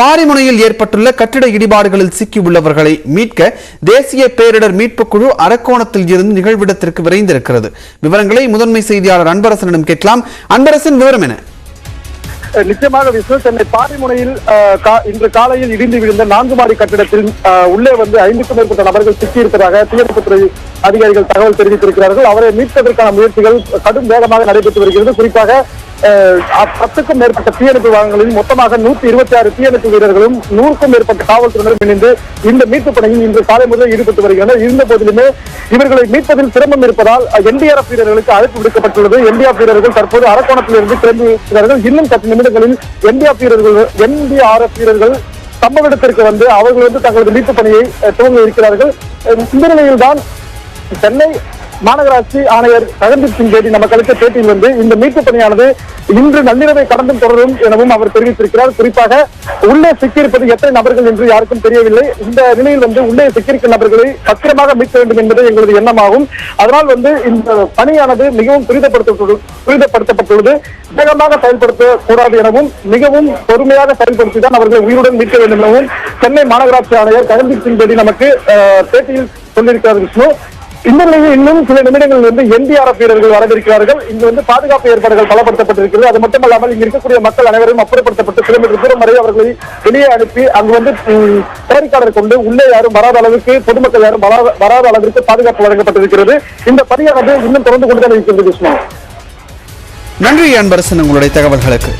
பாரிமுனையில் ஏற்பட்டுள்ள கட்டிட இடிபாடுகளில் சிக்கியுள்ளவர்களை மீட்க தேசிய பேரிடர் மீட்புக் குழு அரக்கோணத்தில் இருந்து நிகழ்விடத்திற்கு விரைந்திருக்கிறது. விவரங்களை முதன்மை செய்தியாளர் அன்பரசனிடம் கேட்கலாம். அன்பரசன் விவரம் என நிச்சயமாக விஷ்ணு சென்னை பாரிமுனையில் கா- இன்று காலையில் இடிந்து விழுந்த நான்கு மாடி கட்டிடத்தில் உள்ளே வந்து ஐந்துக்கும் மேற்பட்ட நபர்கள் சிக்கியிருப்பதாக தீயணைப்புத்துறை அதிகாரிகள் தகவல் தெரிவித்திருக்கிறார்கள். அவரை மீட்பதற்கான முயற்சிகள் கடும் வேகமாக நடைபெற்று வருகிறது. குறிப்பாக பத்துக்கும் மேற்பட்ட தீயணைப்பு வாகனங்களில் மொத்தமாக நூத்தி இருபத்தி ஆறு தீயணைப்பு வீரர்களும் நூறுக்கும் மேற்பட்ட காவல்துறையினரும் இணைந்து இந்த மீட்பு பணியில் இன்று காலை முதல் ஈடுபட்டு வருகின்றனர். இருந்த போதிலுமே இவர்களை மீட்பதில் சிரமம் இருப்பதால் என்டிஆர்எஃப் வீரர்களுக்கு அழைப்பு விடுக்கப்பட்டுள்ளது. என்டிஆர்எஃப் வீரர்கள் தற்போது அரக்கோணத்திலிருந்து இருந்து இருக்கிறார்கள் இன்னும் பத்து நிமிடங்களில் என்டிஆர்எஃப் வீரர்கள் என்டிஆர்எஃப் வீரர்கள் சம்பவ இடத்திற்கு வந்து அவர்கள் வந்து தங்களது மீட்பு பணியை துவங்க இருக்கிறார்கள். அஹ், இந்த நிலையில்தான் சென்னை மாநகராட்சி ஆணையர் சகந்தீப் சிங் பேடி நமக்களுக்கு பேட்டியில் வந்து இந்த மீட்பு பணியானது இன்று நள்ளிரவை கடந்தும் தொடரும் எனவும் அவர் தெரிவித்திருக்கிறார். குறிப்பாக உள்ளே சிக்கியிருப்பது எத்தனை நபர்கள் என்று யாருக்கும் தெரியவில்லை. இந்த நிலையில் வந்து உள்ளே சிக்கியிருக்கும் நபர்களை பத்திரமாக மீட்க வேண்டும் என்பது எங்களது எண்ணமாகும். அதனால் வந்து இந்த பணியானது மிகவும் துரிதப்படுத்த துரிதப்படுத்தப்பட்டுள்ளது. வேகமாக செயல்படுத்த கூடாது எனவும் மிகவும் பொறுமையாக செயல்படுத்தி தான் அவர்களை உயிருடன் மீட்க வேண்டும் எனவும் சென்னை மாநகராட்சி ஆணையர் கரந்தீப் சிங் பேடி நமக்கு பேட்டியில் சொல்லியிருக்கிறார் விஷ்ணு. இந்த நிலையில் இன்னும் சில நிமிடங்களில் வந்து என்டிஆர்எஃப் வீரர்கள் வரவிருக்கிறார்கள். இங்கு வந்து பாதுகாப்பு ஏற்பாடுகள் பலப்படுத்தப்பட்டிருக்கிறது. அது மட்டுமல்லாமல் இங்கு இருக்கக்கூடிய மக்கள் அனைவரும் அப்புறப்படுத்தப்பட்டு கிலோமீட்டர் தூரம் வரை அவர்களை வெளியே அனுப்பி அங்கு வந்து ம், கொண்டு உள்ளே யாரும் வராத அளவுக்கு பொதுமக்கள் யாரும் வராத வராத அளவிற்கு பாதுகாப்பு வழங்கப்பட்டிருக்கிறது. இந்த பணியானது இன்னும் தொடர்ந்து கொண்டுதான் இருக்கிறது கிருஷ்ணா நன்றி அன்பரசன் உங்களுடைய தகவல்களுக்கு.